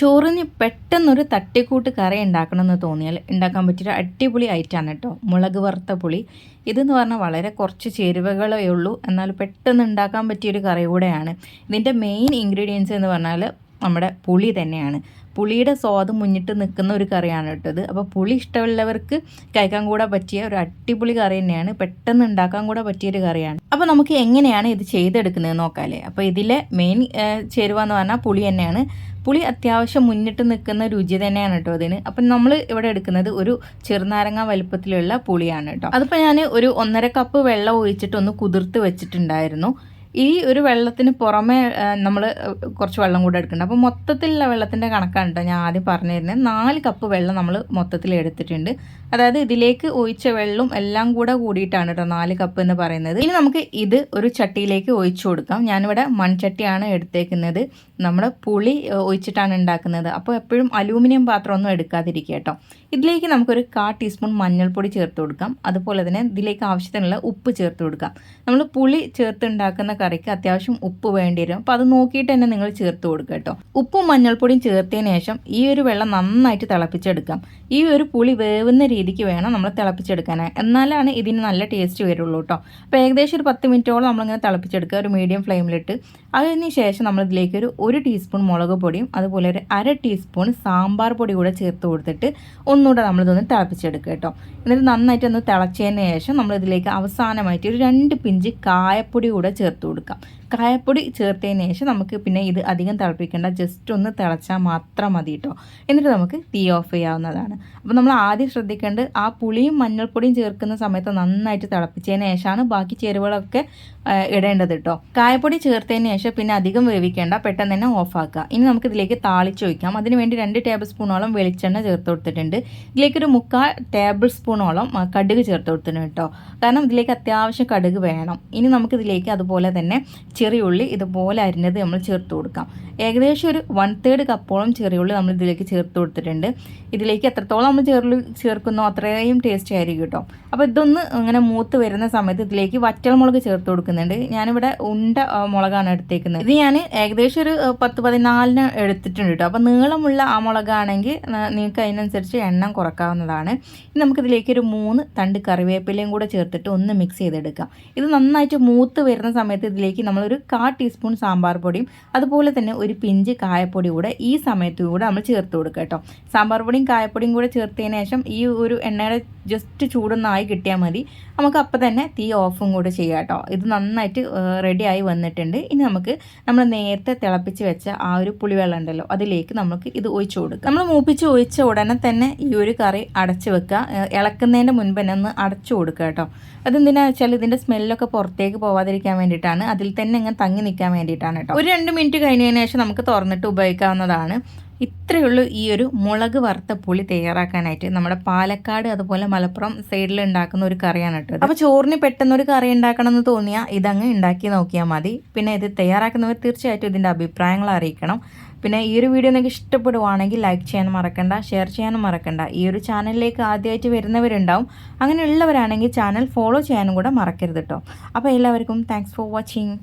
ചോറിന് പെട്ടെന്നൊരു തട്ടിക്കൂട്ട് കറി ഉണ്ടാക്കണമെന്ന് തോന്നിയാൽ ഉണ്ടാക്കാൻ പറ്റിയൊരു അടിപൊളി ഐറ്റാണ് കേട്ടോ. മുളക് വറുത്ത പുളി. ഇതെന്ന് പറഞ്ഞാൽ വളരെ കുറച്ച് ചേരുവകളേ ഉള്ളൂ. എന്നാൽ പെട്ടെന്ന് ഉണ്ടാക്കാൻ പറ്റിയൊരു കറി കൂടെയാണ്. ഇതിന്റെ മെയിൻ ഇൻഗ്രീഡിയൻസ് എന്ന് പറഞ്ഞാൽ നമ്മുടെ പുളി തന്നെയാണ്. പുളിയുടെ സ്വാദ് മുന്നിട്ട് നിൽക്കുന്ന ഒരു കറിയാണ് കേട്ടത് അപ്പോൾ പുളി ഇഷ്ടമുള്ളവർക്ക് കഴിക്കാൻ കൂടെ പറ്റിയ ഒരു അടിപൊളി കറി തന്നെയാണ്. പെട്ടെന്ന് ഉണ്ടാക്കാൻ കൂടെ പറ്റിയൊരു കറിയാണ്. അപ്പോൾ നമുക്ക് എങ്ങനെയാണ് ഇത് ചെയ്തെടുക്കുന്നത് നോക്കാമല്ലേ അപ്പോൾ ഇതിലെ മെയിൻ ചേരുവ എന്ന് പറഞ്ഞാൽ പുളി തന്നെയാണ്. പുളി അത്യാവശ്യം മുന്നിട്ട് നിൽക്കുന്ന രുചി തന്നെയാണ് കേട്ടോ അതിന്. അപ്പം നമ്മൾ ഇവിടെ എടുക്കുന്നത് ഒരു ചെറുനാരങ്ങ വലുപ്പത്തിലുള്ള പുളിയാണ് കേട്ടോ. അതിപ്പോൾ ഞാൻ ഒരു ഒന്നര കപ്പ് വെള്ളം ഒഴിച്ചിട്ട് ഒന്ന് കുതിർത്ത് വെച്ചിട്ടുണ്ടായിരുന്നു. ഈ ഒരു വെള്ളത്തിന് പുറമെ നമ്മൾ കുറച്ച് വെള്ളം കൂടെ എടുക്കുന്നുണ്ട് അപ്പോൾ മൊത്തത്തിലുള്ള വെള്ളത്തിന്റെ കണക്കാണ് കേട്ടോ ഞാൻ ആദ്യം പറഞ്ഞു തരുന്നത് നാല് കപ്പ് വെള്ളം നമ്മൾ മൊത്തത്തിൽ എടുത്തിട്ടുണ്ട്. അതായത് ഇതിലേക്ക് ഒഴിച്ച വെള്ളം എല്ലാം കൂടെ കൂടിയിട്ടാണ് കേട്ടോ നാല് കപ്പ് എന്ന് പറയുന്നത്. ഇനി നമുക്ക് ഇത് ഒരു ചട്ടിയിലേക്ക് ഒഴിച്ചു കൊടുക്കാം. ഞാനിവിടെ മൺചട്ടിയാണ് എടുത്തേക്കുന്നത്. നമ്മൾ പുളി ഒഴിച്ചിട്ടാണ് ഉണ്ടാക്കുന്നത്. അപ്പോൾ എപ്പോഴും അലൂമിനിയം പാത്രം ഒന്നും എടുക്കാതിരിക്കുക കേട്ടോ ഇതിലേക്ക് നമുക്കൊരു കാ ടീസ്പൂൺ മഞ്ഞൾപ്പൊടി ചേർത്ത് കൊടുക്കാം. അതുപോലെ തന്നെ ഇതിലേക്ക് ആവശ്യത്തിനുള്ള ഉപ്പ് ചേർത്ത് കൊടുക്കാം. നമ്മൾ പുളി ചേർത്ത് ഉണ്ടാക്കുന്ന കറിക്ക് അത്യാവശ്യം ഉപ്പ് വേണ്ടി വരും അപ്പോൾ അത് നോക്കിയിട്ട് തന്നെ നിങ്ങൾ ചേർത്ത് കൊടുക്കുക കേട്ടോ. ഉപ്പും മഞ്ഞൾപ്പൊടിയും ചേർത്തതിന് ശേഷം ഈ ഒരു വെള്ളം നന്നായിട്ട് തിളപ്പിച്ചെടുക്കാം. ഈ ഒരു പുളി വേവുന്ന രീതിക്ക് വേണം നമ്മൾ തിളപ്പിച്ചെടുക്കാനായി. എന്നാലാണ് ഇതിന് നല്ല ടേസ്റ്റ് വരുള്ളൂ കേട്ടോ. അപ്പോൾ ഏകദേശം ഒരു പത്ത് മിനിറ്റോളം നമ്മളിങ്ങനെ തിളപ്പിച്ചെടുക്കുക. ഒരു മീഡിയം ഫ്ലെയിമിലിട്ട് അതിന് ശേഷം നമ്മൾ ഇതിലേക്ക് ഒരു ഒരു ടീസ്പൂൺ മുളക് പൊടിയും അതുപോലെ ഒരു അര ടീസ്പൂൺ സാമ്പാർ പൊടി കൂടെ ചേർത്ത് കൊടുത്തിട്ട് ഒന്നുകൂടെ നമ്മളിതൊന്ന് തിളപ്പിച്ചെടുക്കുക കേട്ടോ. എന്നിട്ട് നന്നായിട്ട് ഒന്ന് തിളച്ചതിന് ശേഷം നമ്മൾ ഇതിലേക്ക് അവസാനമായിട്ട് ഒരു രണ്ട് പിഞ്ച് കായപ്പൊടി കൂടെ ചേർത്ത് കൊടുക്കാം. കായപ്പൊടി ചേർത്തതിന് ശേഷം നമുക്ക് പിന്നെ ഇത് അധികം തിളപ്പിക്കേണ്ട ജസ്റ്റ് ഒന്ന് തിളച്ചാൽ മാത്രം മതി കേട്ടോ എന്നിട്ട് നമുക്ക് തീ ഓഫ് ചെയ്യാവുന്നതാണ്. അപ്പോൾ നമ്മൾ ആദ്യം ശ്രദ്ധിക്കേണ്ടത് ആ പുളിയും മഞ്ഞൾപ്പൊടിയും ചേർക്കുന്ന സമയത്ത് നന്നായിട്ട് തിളപ്പിച്ചതിന് ശേഷമാണ് ബാക്കി ചേരുവകളൊക്കെ ഇടേണ്ടത് കേട്ടോ കായപ്പൊടി ചേർത്തതിന് ശേഷം പിന്നെ അധികം വേവിക്കേണ്ട പെട്ടെന്ന് തന്നെ ഓഫാക്കുക ഇനി നമുക്ക് ഇതിലേക്ക് താളിച്ച് വയ്ക്കാം അതിന് വേണ്ടി രണ്ട് ടേബിൾ സ്പൂണോളം വെളിച്ചെണ്ണ ചേർത്ത് കൊടുത്തിട്ടുണ്ട്. ഇതിലേക്ക് ഒരു മുക്കാൽ ടേബിൾ സ്പൂണോളം കടുക് ചേർത്ത് കൊടുത്തിട്ടുണ്ട് കേട്ടോ കാരണം ഇതിലേക്ക് അത്യാവശ്യം കടുക് വേണം. ഇനി നമുക്ക് ഇതിലേക്ക് അതുപോലെ തന്നെ ചെറിയുള്ളി ഇതുപോലെ അരിഞ്ഞത് നമ്മൾ ചേർത്ത് കൊടുക്കാം. ഏകദേശം ഒരു വൺ തേർഡ് കപ്പോളം ചെറിയുള്ളി നമ്മൾ ഇതിലേക്ക് ചേർത്ത് കൊടുത്തിട്ടുണ്ട്. ഇതിലേക്ക് എത്രത്തോളം നമ്മൾ ചെറുള്ളി ചേർക്കുന്നോ അത്രയും ടേസ്റ്റ് ആയിരിക്കും കേട്ടോ. അപ്പോൾ ഇതൊന്ന് ഇങ്ങനെ മൂത്ത് വരുന്ന സമയത്ത് ഇതിലേക്ക് വറ്റൽ മുളക് ചേർത്ത് കൊടുക്കുന്നുണ്ട്. ഞാനിവിടെ ഉണ്ട മുളകാണ് എടുത്തേക്കുന്നത്. ഇത് ഞാൻ ഏകദേശം ഒരു പത്ത് പതിനാലിന് എടുത്തിട്ടുണ്ട് കേട്ടോ. അപ്പോൾ നീളമുള്ള ആ മുളകാണെങ്കിൽ നിങ്ങൾക്ക് അതിനനുസരിച്ച് എണ്ണം കുറക്കാവുന്നതാണ്. ഇനി നമുക്കിതിലേക്ക് ഒരു മൂന്ന് തണ്ട് കറിവേപ്പിലയും കൂടെ ചേർത്തിട്ട് ഒന്ന് മിക്സ് ചെയ്തെടുക്കാം. ഇത് നന്നായിട്ട് മൂത്ത് വരുന്ന സമയത്ത് ഇതിലേക്ക് നമ്മളൊരു കാ ടീസ്പൂൺ സാമ്പാർ പൊടിയും അതുപോലെ തന്നെ ഒരു പിഞ്ച് കായപ്പൊടി കൂടെ ഈ സമയത്ത് കൂടെ നമ്മൾ ചേർത്ത് കൊടുക്കുക കേട്ടോ. സാമ്പാർ പൊടിയും കായപ്പൊടിയും കൂടെ ചേർത്തതിന് ശേഷം ഈ ഒരു എണ്ണയുടെ ജസ്റ്റ് ചൂടൊന്നായി കിട്ടിയാൽ മതി. നമുക്ക് അപ്പം തന്നെ തീ ഓഫും കൂടെ ചെയ്യാം കേട്ടോ. ഇത് നന്നായിട്ട് റെഡിയായി വന്നിട്ടുണ്ട്. ഇനി നമുക്ക് നമ്മൾ നേരത്തെ തിളപ്പിച്ച് വെച്ച ആ ഒരു പുളിവെള്ളം ഉണ്ടല്ലോ അതിലേക്ക് നമുക്ക് ഇത് ഒഴിച്ചു കൊടുക്കാം. നമ്മൾ മൂപ്പിച്ച് ഒഴിച്ച ഉടനെ തന്നെ ഈ ഒരു കറി അടച്ച് വെക്കുക. ഇളക്കുന്നതിന്റെ മുൻപ് തന്നെ ഒന്ന് അടച്ചു കൊടുക്കുക കേട്ടോ. അതെന്തിനാ വെച്ചാൽ ഇതിന്റെ സ്മെല്ലൊക്കെ പുറത്തേക്ക് പോവാതിരിക്കാൻ വേണ്ടിയിട്ടാണ്. അതിൽ തന്നെ ഇങ്ങനെ തങ്ങി നിൽക്കാൻ വേണ്ടിയിട്ടാണ് കേട്ടോ. ഒരു രണ്ട് മിനിറ്റ് കഴിഞ്ഞതിന് ശേഷം നമുക്ക് തുറന്നിട്ട് ഉപയോഗിക്കാവുന്നതാണ്. ഇത്രയുള്ളൂ ഈ ഒരു മുളക് വറുത്ത പുളി തയ്യാറാക്കാനായിട്ട് നമ്മുടെ പാലക്കാട് അതുപോലെ മലപ്പുറം സൈഡിൽ ഉണ്ടാക്കുന്ന ഒരു കറിയാണ് കേട്ടോ അപ്പോൾ ചോറിന് പെട്ടെന്ന് ഒരു കറി ഉണ്ടാക്കണം എന്ന് തോന്നിയാൽ ഇതങ്ങ് ഉണ്ടാക്കി നോക്കിയാൽ മതി. പിന്നെ ഇത് തയ്യാറാക്കുന്നവർ തീർച്ചയായിട്ടും ഇതിന്റെ അഭിപ്രായങ്ങൾ അറിയിക്കണം. പിന്നെ ഈ ഒരു വീഡിയോ നിങ്ങൾക്ക് ഇഷ്ടപ്പെടുവാണെങ്കിൽ ലൈക്ക് ചെയ്യാനും മറക്കണ്ട ഷെയർ ചെയ്യാനും മറക്കണ്ട. ഈ ഒരു ചാനലിലേക്ക് ആദ്യമായിട്ട് വരുന്നവരുണ്ടാവും. അങ്ങനെയുള്ളവരാണെങ്കിൽ ചാനൽ ഫോളോ ചെയ്യാനും കൂടെ മറക്കരുത് കേട്ടോ. അപ്പോൾ എല്ലാവർക്കും താങ്ക്സ് ഫോർ വാച്ചിങ്